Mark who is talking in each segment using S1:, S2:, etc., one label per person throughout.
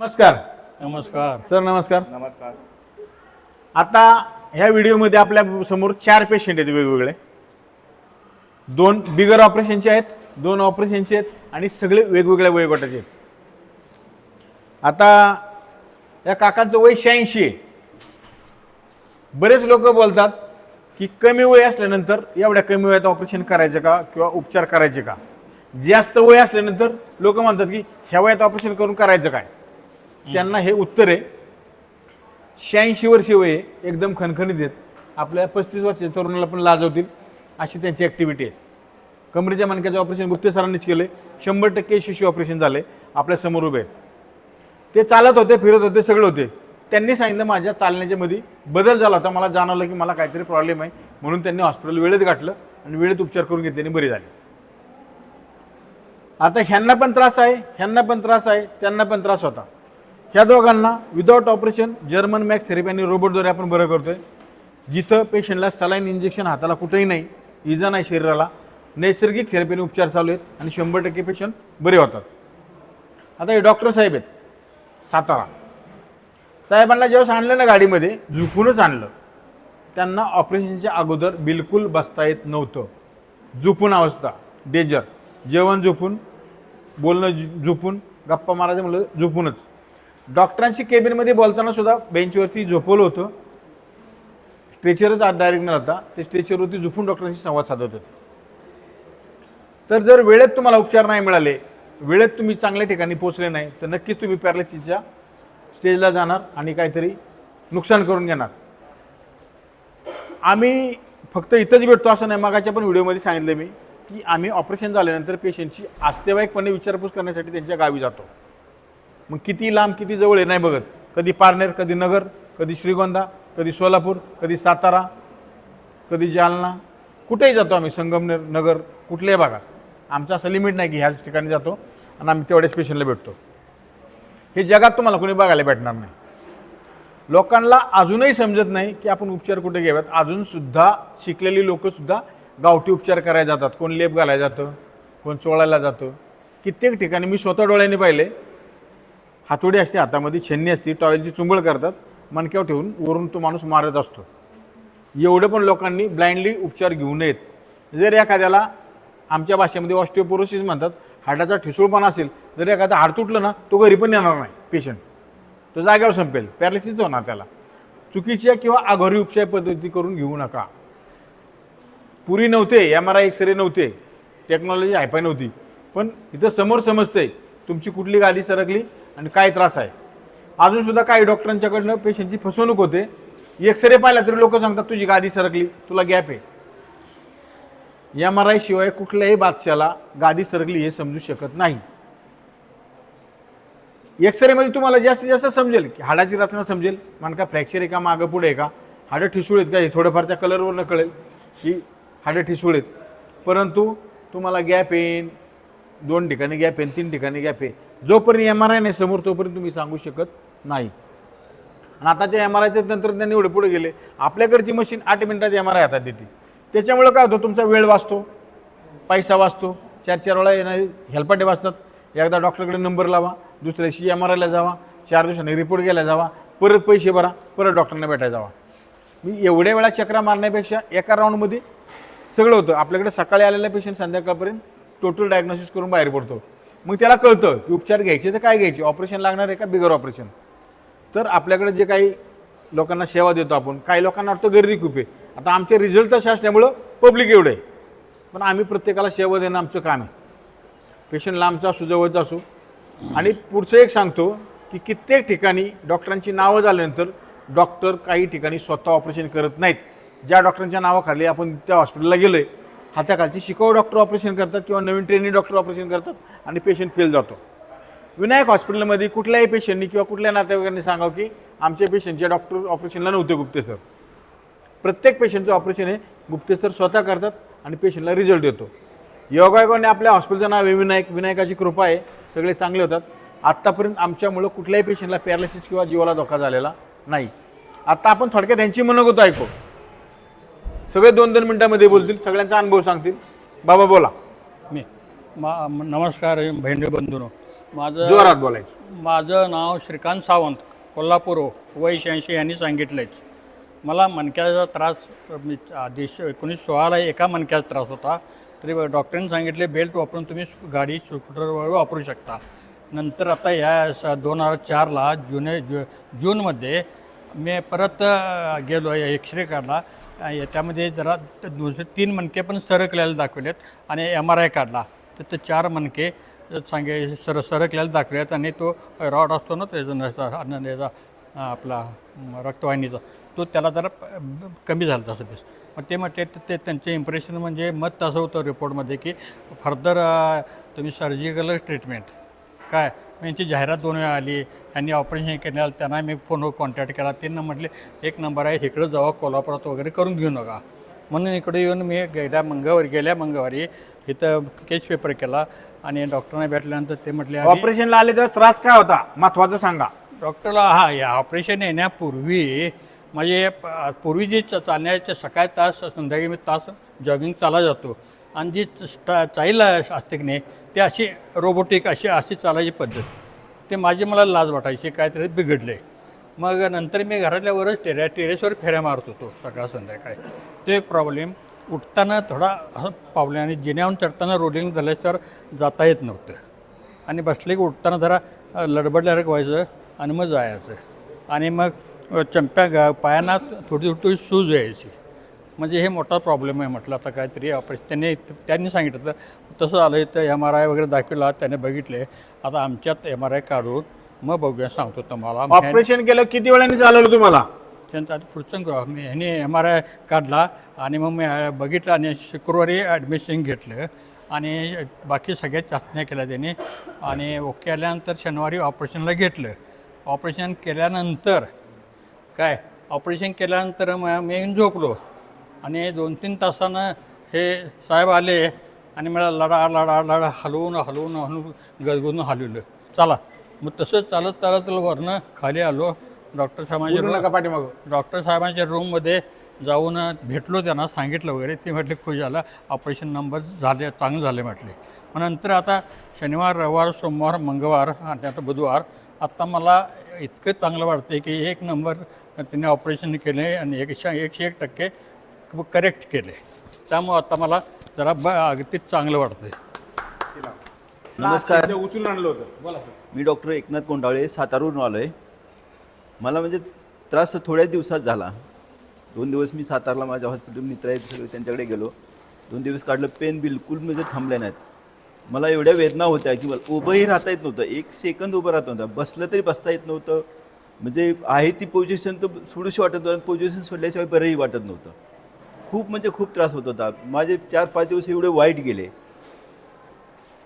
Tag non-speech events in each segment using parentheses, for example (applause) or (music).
S1: नमस्कार.
S2: नमस्कार.
S1: सर नमस्कार.
S3: नमस्कार.
S1: आता ह्या व्हिडिओमध्ये आपल्यासमोर चार पेशंट आहेत वेगवेगळे. दोन बिगर ऑपरेशनचे आहेत दोन ऑपरेशनचे आहेत आणि सगळे वेगवेगळ्या वयोगटाचे आहेत. आता या काकांचं वय शहाऐंशी आहे. बरेच लोक बोलतात की कमी वय असल्यानंतर एवढ्या कमी वयात ऑपरेशन करायचं का किंवा उपचार करायचे का? जास्त वय असल्यानंतर लोक म्हणतात की ह्या वयात ऑपरेशन करून करायचं काय? त्यांना हे उत्तर आहे. शहाऐंशी वर्षे वय आहे, एकदम खणखणीत आहेत. आपल्या पस्तीस वर्षाच्या तरुणाला पण लाजवतील अशी त्यांची ॲक्टिव्हिटी आहे. कमरेच्या मणक्याचं ऑपरेशन गुप्ते सरांनीच केले शंभर टक्के शिशू ऑपरेशन झाले आपल्यासमोर उभे आहेत. ते चालत होते फिरत होते सगळे होते. त्यांनी सांगितलं माझ्या चालण्याच्यामध्ये बदल झाला होता. मला जाणवलं की मला काहीतरी प्रॉब्लेम आहे. म्हणून त्यांनी हॉस्पिटल वेळेत गाठलं आणि वेळेत उपचार करून घेतल्याने बरी झाली. आता ह्यांना पण त्रास आहे ह्यांना पण त्रास आहे त्यांना पण त्रास होता. ह्या दोघांना without operation German max therapy आणि रोबोटद्वारे आपण बरं करतोय. जिथं पेशंटला सलाईन इंजेक्शन हाताला कुठेही नाही इजा नाही शरीराला नैसर्गिक थेरपीने उपचार चालू आहेत आणि शंभर टक्के पेशंट बरे होतात. आता हे डॉक्टर साहेब आहेत. सातारा. साहेबांना जेव्हा आणलं ना गाडीमध्ये झुपूनच आणलं. त्यांना ऑपरेशनच्या अगोदर बिलकुल बसता येत नव्हतं. झोपून अवस्था डेंजर जेवण झोपून बोलणं झु- झोपून गप्पा मारायचं म्हणलं झोपूनच डॉक्टरांशी केबिनमध्ये बोलताना सुद्धा बेंचवरती झोपवलं होतं. स्ट्रेचरच आज डायरेक्ट न ते स्ट्रेचरवरती झोपून डॉक्टरांशी संवाद साधत होते. तर जर वेळेत तुम्हाला उपचार नाही मिळाले वेळेत तुम्ही चांगल्या ठिकाणी पोचले नाही तर नक्कीच तुम्ही पॅरालिसिसच्या स्टेजला जाणार आणि काहीतरी नुकसान करून घेणार. आम्ही फक्त इथंच भेटतो असं नाही मागाच्या पण व्हिडिओमध्ये सांगितलं मी की आम्ही ऑपरेशन झाल्यानंतर पेशंटची आस्तेवाईकपणे विचारपूस करण्यासाठी त्यांच्या गावी जातो. मग किती लांब किती जवळ आहे नाही बघत. कधी पारनेर कधी नगर कधी श्रीगोंदा कधी सोलापूर कधी सातारा कधी जालना. कुठेही जातो आम्ही संगमनेर नगर कुठल्याही भागात. आमचं असं लिमिट नाही की ह्याच ठिकाणी जातो आणि आम्ही तेवढ्याच पेशंटला भेटतो. हे जगात तुम्हाला कोणी बघायला भेटणार नाही. लोकांना अजूनही समजत नाही की आपण उपचार कुठे घ्याव्यात अजूनसुद्धा शिकलेली लोकंसुद्धा गावठी उपचार करायला जातात. कोण लेप घालायला जातं कोण चोळायला जातं. कित्येक ठिकाणी मी स्वतः डोळ्यांनी पाहिले. हातोडी असते हातामध्ये छेन्नी असते टॉयलची चुंबळ करतात मणक्यावर ठेवून वरून तो माणूस मारत असतो. एवढं पण लोकांनी ब्लाइंडली उपचार घेऊ नयेत. जर एखाद्याला आमच्या भाषेमध्ये ऑस्टिओपोरोसिस म्हणतात हाडाचा ठिसूळपणा असेल जर एखादा हाड तुटलं ना तो घरी पण येणार नाही पेशंट तो जाग्यावर संपेल पॅरालिसिस होणार त्याला. चुकीच्या किंवा आघोरी उपचार पद्धती करून घेऊ नका. पुरी नव्हते एम आर आय एक्सरे नव्हते टेक्नॉलॉजी हायफाय नव्हती. पण इथं समोर समजतंय तुमची कुठली गादी सरकली आणि काय त्रास आहे. अजूनसुद्धा काही डॉक्टरांच्याकडनं पेशंटची फसवणूक होते. एक्सरे पाहिला तरी लोक सांगतात तुझी गादी सरकली तुला गॅप आहे. एम आर आय शिवाय कुठल्याही बादशाला गादी सरकली हे समजू शकत नाही. एक्सरेमध्ये तुम्हाला जास्तीत जास्त समजेल की हाडाची रचना समजेल. मणका फ्रॅक्चर आहे का मागं पुढे आहे का? हाडं ठिसूळ आहेत का? हे थोडंफार त्या कलरवरनं कळेल की हाडं ठिसूळ आहेत. परंतु तुम्हाला गॅप येईन दोन ठिकाणी गॅप आहे तीन ठिकाणी गॅप आहे जोपर्यंत एम आर आय नाही समोर तोपर्यंत तुम्ही सांगू शकत नाही. आणि आताच्या एम आर आयचे तंत्रज्ञान एवढे पुढे गेले आपल्याकडची मशीन आठ मिनिटात एम आर आय हातात देते. त्याच्यामुळं काय होतं तुमचा वेळ वाचतो पैसा वाचतो चार चार वेळा येणारे हेल्पाटे वाचतात. एकदा डॉक्टरकडे नंबर लावा दुसऱ्या दिवशी एम आर आयला जावा चार दिवसांनी रिपोर्ट घ्यायला जावा परत पैसे भरा परत डॉक्टरना भेटायला जावा. मी एवढ्या वेळा चक्रा मारण्यापेक्षा एका राऊंडमध्ये सगळं होतं. आपल्याकडे सकाळी आलेला पेशंट संध्याकाळपर्यंत टोटल डायग्नोसिस करून बाहेर पडतो. मग त्याला कळतं की उपचार घ्यायचे तर काय घ्यायचे? ऑपरेशन लागणार आहे का? बिगर ऑपरेशन तर आपल्याकडे जे काही लोकांना सेवा देतो आपण काही लोकांना वाटतं गर्दी खूप आहे. आता आमचे रिझल्ट तसे असल्यामुळं पब्लिक एवढं आहे. पण आम्ही प्रत्येकाला सेवा देणं आमचं काम आहे. पेशंट लांबचा असू जवळचा असू. आणि पुढचं एक सांगतो की कित्येक ठिकाणी डॉक्टरांची नावं झाल्यानंतर डॉक्टर काही ठिकाणी स्वतः ऑपरेशन करत नाहीत. ज्या डॉक्टरांच्या नावाखाली आपण त्या हॉस्पिटलला गेलो आहे हाताखालची शिकाऊ डॉक्टर ऑपरेशन करतात किंवा नवीन ट्रेनिंग डॉक्टर ऑपरेशन करतात आणि पेशंट फेल जातो. विनायक हॉस्पिटलमध्ये कुठल्याही पेशंटनी किंवा कुठल्या नातेवाईकांनी सांगावं की आमच्या पेशंटच्या डॉक्टर ऑपरेशनला नव्हते गुप्तेसर प्रत्येक पेशंटचं ऑपरेशन हे गुप्तेसर स्वतः करतात आणि पेशंटला रिझल्ट देतो. योगायोगाने आपल्या हॉस्पिटलचं नाव आहे विनायक. विनायकाची कृपा आहे. सगळे चांगले होतात. आत्तापर्यंत आमच्यामुळं कुठल्याही पेशंटला पॅरालिसिस किंवा जीवाला धोका झालेला नाही. आत्ता आपण थोडक्यात त्यांची मनोगत ऐकू. सगळे दोन दोन मिनिटांमध्ये बोलतील सगळ्यांचा अनुभव सांगतील. बाबा बोला.
S2: मी मा नमस्कार भेंडे बंधूनो. माझं
S1: जोरात बोलायचं.
S2: माझं नाव श्रीकांत सावंत कोल्हापूर वय शहाऐंशी यांनी सांगितलंच मला मणक्याचा त्रास मी आधी एकोणीस सोळाला एका मणक्याचा त्रास होता. तरी डॉक्टरांनी सांगितले बेल्ट वापरून तुम्ही गाडी स्कूटरवर वापरू शकता. नंतर आता या स दोन हजार चारला जुने जु जूनमध्ये मी परत अ, गेलो एक्सरे काढला. याच्यामध्ये जरा दोनशे तीन मणके पण सरकलेले दाखवलेत आणि एम आर आय काढला. तर ते चार मणके सांगे सर सरकलेले दाखवलेत आणि तो रॉड असतो ना त्याचा आपला रक्तवाहिनीचा तो त्याला जरा कमी झाला तसं दिस मग ते म्हटले तर ते त्यांचे इम्प्रेशन म्हणजे मत तसं होतं रिपोर्टमध्ये की फर्दर तुम्ही सर्जिकल ट्रीटमेंट काय? म्हणजे यांची जाहिरात दोन वेळा आली यांनी ऑपरेशन केलं त्यांना मी फोनवर कॉन्टॅक्ट केला. त्यांना म्हटले एक नंबर आहे इकडं जावा कोल्हापुरात वगैरे करून घेऊ नका. म्हणून इकडे येऊन मी गेल्या मंगळवारी गेल्या मंगळवारी इथं केस पेपर केला आणि डॉक्टरांना भेटल्यानंतर ते म्हटले
S1: ऑपरेशनला आले तर त्रास काय होता? महत्वाचं सांगा.
S2: डॉक्टरला हा या ऑपरेशन येण्यापूर्वी म्हणजे पूर्वी जी च- चालण्याचे सकाळी तास संध्याकाळी मी तास जॉगिंग चाला जातो. आणि जी स्टा चाईल असते की नाही ते अशी रोबोटिक अशी अशी चालायची पद्धत. ते माझी मला लाज वाटायची काहीतरी बिघडले. मग नंतर मी घरातल्या वरच टेऱ्या टेरेसवर फेऱ्या मारत होतो सकाळ संध्याकाळी. तो एक प्रॉब्लेम उठताना थोडा असं पावले आणि जिन्याहून चढताना रोलिंग झालं तर जाता येत नव्हतं. आणि बसले की उठताना जरा लडबडल्यासारखं व्हायचं आणि मग जायचं. आणि मग चंप्या गा पायांना थोडी थोडी सूज यायची. म्हणजे हे मोठा प्रॉब्लेम आहे म्हटलं आता काहीतरी ऑपरेशन त्यांनी त्यांनी सांगितलं तर तसं आलं तर एम आर आय वगैरे दाखवला त्याने बघितले. आता आमच्यात एम आर आय काढून मग बघूया सांगतो तुम्हाला.
S1: ऑपरेशन केलं किती वेळाने चालवलं तुम्हाला?
S2: त्यांचं आता पुढचं मी ह्याने एम आर आय काढला आणि मग मी बघितलं आणि शुक्रवारी ॲडमिशन घेतलं. आणि बाकी सगळ्या चाचण्या केल्या त्याने. आणि ओके आल्यानंतर शनिवारी ऑपरेशनला घेतलं. ऑपरेशन केल्यानंतर काय? ऑपरेशन केल्यानंतर मग मी झोपलो. आणि दोन तीन तासानं हे साहेब आले. आणि मला लढा लढा लढा हलवून हलवून हलवून गजगजून हलवलं. चला. मग तसंच चालत चालत वरनं खाली आलो. डॉक्टर साहेबांच्या
S1: पाठीमागं.
S2: डॉक्टर साहेबांच्या रूममध्ये जाऊन भेटलो त्यांना सांगितलं वगैरे. ते म्हटले खुश झालं. ऑपरेशन नंबर झाले चांगलं झाले म्हटले. मग नंतर आता शनिवार रविवार सोमवार मंगळवार आणि आता बुधवार. आत्ता मला इतकं चांगलं वाटतं की एक नंबर त्यांनी ऑपरेशन केले आणि एकशे एकशे एक टक्के करेक्ट केले त्यामुळं आता मला जरा ब अगदीच चांगलं वाटतं
S3: नमस्कार.
S1: उचलून आणलं होतं. बोला सर.
S3: मी डॉक्टर एकनाथ कोंडाळे सातारवरून आलो आहे मला म्हणजे त्रास तर थोड्याच दिवसात झाला. दोन दिवस मी सातारला माझ्या हॉस्पिटल मित्र आहेत सगळे त्यांच्याकडे गेलो. दोन दिवस काढलं पेन बिलकुल म्हणजे थांबल्या नाहीत. मला एवढ्या वेदना होत्या की मला उभंही राहता येत नव्हतं. एक सेकंद उभं राहत नव्हतं. बसलं तरी बसता येत नव्हतं. म्हणजे आहे ती पोझिशन तर सोडूशी वाटत नव्हतं पोझिशन सोडल्याशिवाय बरंही वाटत नव्हतं. खूप म्हणजे खूप त्रास होत होता. माझे चार पाच दिवस एवढे वाईट गेले.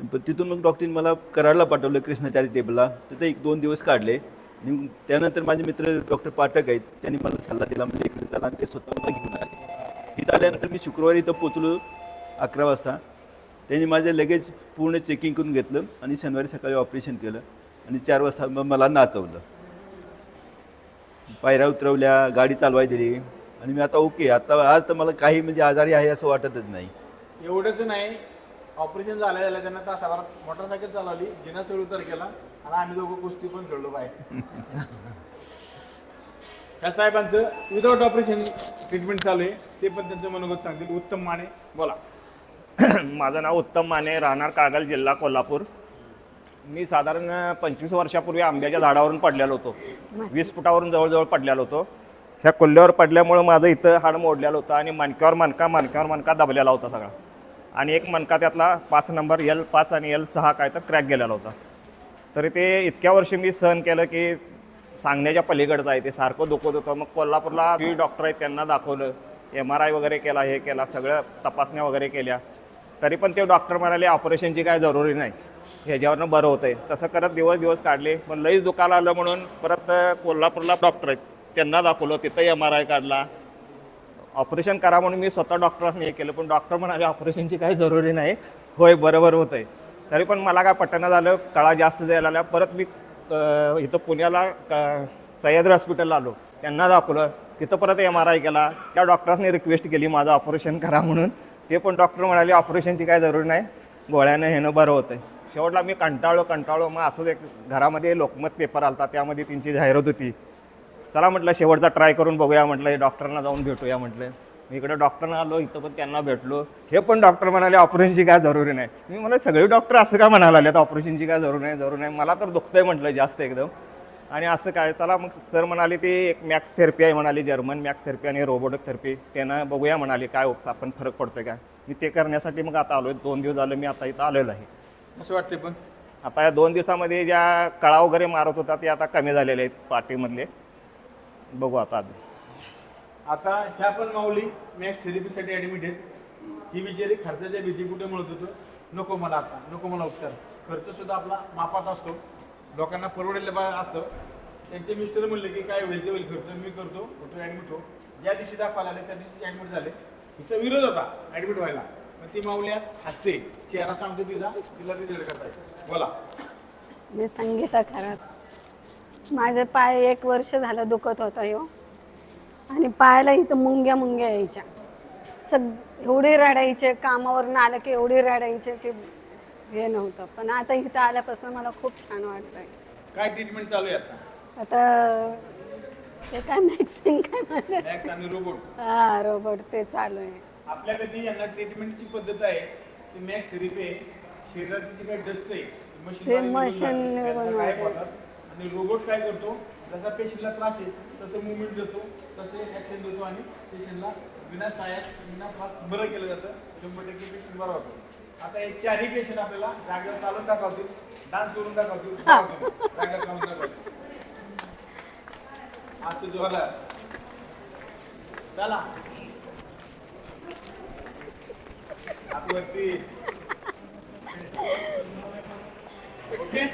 S3: पण तिथून मग डॉक्टरने मला कराडला पाठवलं कृष्णा चॅरिटेबलला तिथे एक दोन दिवस काढले. आणि त्यानंतर माझे मित्र डॉक्टर पाठक आहेत त्यांनी मला सल्ला दिला म्हणजे इकडे चला आणि ते स्वतः मला घेऊन आले. इथं आल्यानंतर मी शुक्रवारी इथं पोचलो अकरा वाजता. त्यांनी माझे लगेच पूर्ण चेकिंग करून घेतलं आणि शनिवारी सकाळी ऑपरेशन केलं आणि चार वाजता मग मला नाचवलं. पायऱ्या उतरवल्या गाडी चालवाय दिली. आणि मी आता ओके आता आज तर मला काही म्हणजे आजारी आहे असं वाटतच नाही.
S1: एवढंच नाही ऑपरेशन झालं झालं त्यांना तासाभरात मोटरसायकल चालवली जिना चढ उतर केला आणि आम्ही दोघं कुस्ती पण खेळलो बाहेर. (laughs) या साहेबांचं विदाऊट ऑपरेशन ट्रीटमेंट चालू आहे. ते पण त्यांचं मनोगत सांगतील. उत्तम माने बोला. (clears throat)
S4: माझं नाव उत्तम माने राहणार कागल जिल्हा कोल्हापूर. मी साधारण पंचवीस वर्षापूर्वी आंब्याच्या झाडावरून पडलेलो होतो. वीस फुटावरून जवळजवळ पडलेलो होतो. ह्या कोल्ह्यावर पडल्यामुळं माझं इथं हाड मोडलेलं होतं आणि मणक्यावर मणका मणक्यावर मणका दबलेला होता सगळा. आणि एक मणका त्यातला पाच नंबर एल पाच आणि एल सहा काय तर क्रॅक गेलेला होता. तरी ते इतक्या वर्षी मी सहन केलं की सांगण्याच्या पलीकडचं आहे ते. सारखं दुखत होतं. मग कोल्हापूरला जी डॉक्टर आहेत त्यांना दाखवलं. एम आर आय वगैरे केला हे केला सगळं तपासण्या वगैरे केल्या. तरी पण ते डॉक्टर म्हणाले ऑपरेशनची काय जरुरी नाही. ह्याच्यावरनं बरं होतं आहे तसं करत दिवस दिवस काढले. पण लईच दुखायला आलं म्हणून परत कोल्हापूरला डॉक्टर आहेत. त्यांना दाखवलं तिथं एम आर आय काढला. ऑपरेशन करा म्हणून मी स्वतः डॉक्टरांनी हे केलं पण डॉक्टर म्हणाले ऑपरेशनची काही जरुरी नाही. होय बरोबर होत आहे तरी पण मला काय पटना झालं कळा जास्त जायला लागल्या परत मी इथं पुण्याला क- सह्याद्री हॉस्पिटलला आलो. त्यांना दाखवलं. तिथं परत एम आर आय केला. त्या डॉक्टर्सनी रिक्वेस्ट केली माझं ऑपरेशन करा म्हणून. ते पण डॉक्टर म्हणाले ऑपरेशनची काय जरुरी नाही. गोळ्यानं हेनं बरं होतं आहे शेवटला मी कंटाळलो कंटाळलो. मग असंच एक घरामध्ये लोकमत पेपर आलता. त्यामध्ये त्यांची जाहिरात होती. चला म्हटलं शेवटचा ट्राय करून बघूया म्हटलं डॉक्टरना जाऊन भेटूया म्हटलं. मी इकडे डॉक्टरना आलो इथं पण त्यांना भेटलो. हे पण डॉक्टर म्हणाले ऑपरेशनची काय जरुरी नाही. मी म्हणलं सगळे डॉक्टर असं का म्हणाले आहेत ऑपरेशनची काय जरूर नाही जरूर नाही. मला तर दुखतंय म्हटलं जास्त एकदम. आणि असं काय चला मग सर म्हणाले ते एक मॅक्स थेरपी आहे म्हणाली जर्मन मॅक्स थेरपी आणि रोबोटिक थेरपी. त्यांना बघूया म्हणाले काय आपण फरक पडतोय काय मी ते करण्यासाठी मग आता आलो दोन दिवस झालं मी आता इथं आलेलो आहे.
S1: असं वाटते पण?
S4: आता या दोन दिवसामध्ये ज्या कळा वगैरे मारत होता ते आता कमी झालेले आहेत पाठीमधले. बघू आता आधी.
S1: आता ह्या पण माऊली मॅक्स थेरपीसाठी ॲडमिट आहेत. ही बिचारी खर्चाच्या भीती कुठे म्हणत होतं? नको मला आता नको मला उपचार. खर्च सुद्धा आपला मापात असतो. लोकांना परवडेल बा असतं त्यांचे मिस्टर म्हणले की काय होईल ते होईल खर्च मी करतो होतो ॲडमिट हो. ज्या दिवशी दाखवायला आले त्या दिवशी ॲडमिट झाले. हिचा विरोध होता ॲडमिट व्हायला. मग ती माऊली आज हसते. चेहरा सांगतो तिचा तिला रिझल्ट करताय. बोला.
S5: मी संगीता खरात माझे पाय एक वर्ष झालं दुखत होता ह्यो. आणि पायाला इथं मुंग्या मुंग्या यायच्या. सग एवढे रडायचे कामावरून आलं की एवढे रडायचे की हे नव्हतं. पण आता इथं आल्यापासून मला खूप छान वाटतंय.
S1: काय ट्रीटमेंट चालू आहे आता?
S5: आता ते काय मॅक्सिन काय म्हणतात?
S1: मॅक्स आणि रोबोट
S5: हा रोबोट ते चालू आहे.
S1: आपल्याकडे यांना ट्रीटमेंटची पद्धत आहे ती मॅक्स आहे शरीराची जी काही डस्ट आहे मशीन
S5: ते machine ने बनवतात.
S1: आणि रोबोट काय करतो? जसा पेशंटला त्रास आहे तसं मुवमेंट देतो तसे ॲक्शन देतो आणि पेशंटला विना सायास विना त्रास बरं केलं जातं. शंभर टक्के पेशंट बरा होतो. आता एक चारही पेशंट आपल्याला जागेवर चालून दाखवतील डान्स करून दाखवतील. जागेवर चालून दाखवतील. असं जो आला चला. आतवरती. ओके?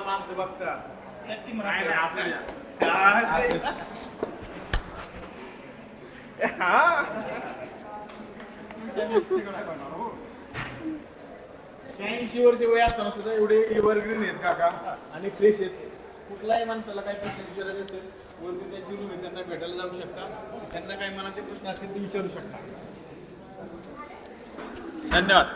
S1: माणसं बघतात शहाऐंशी वर्ष वय असताना सुद्धा एवढे एव्हरग्रीन आहेत काका. आणि फ्रेश आहेत. कुठल्याही माणसाला काही प्रश्न विचारायचे असेल वरती त्यांची रूम आहे त्यांना भेटायला जाऊ शकता. त्यांना काही मनाचे प्रश्न असतील ते विचारू शकता. धन्यवाद.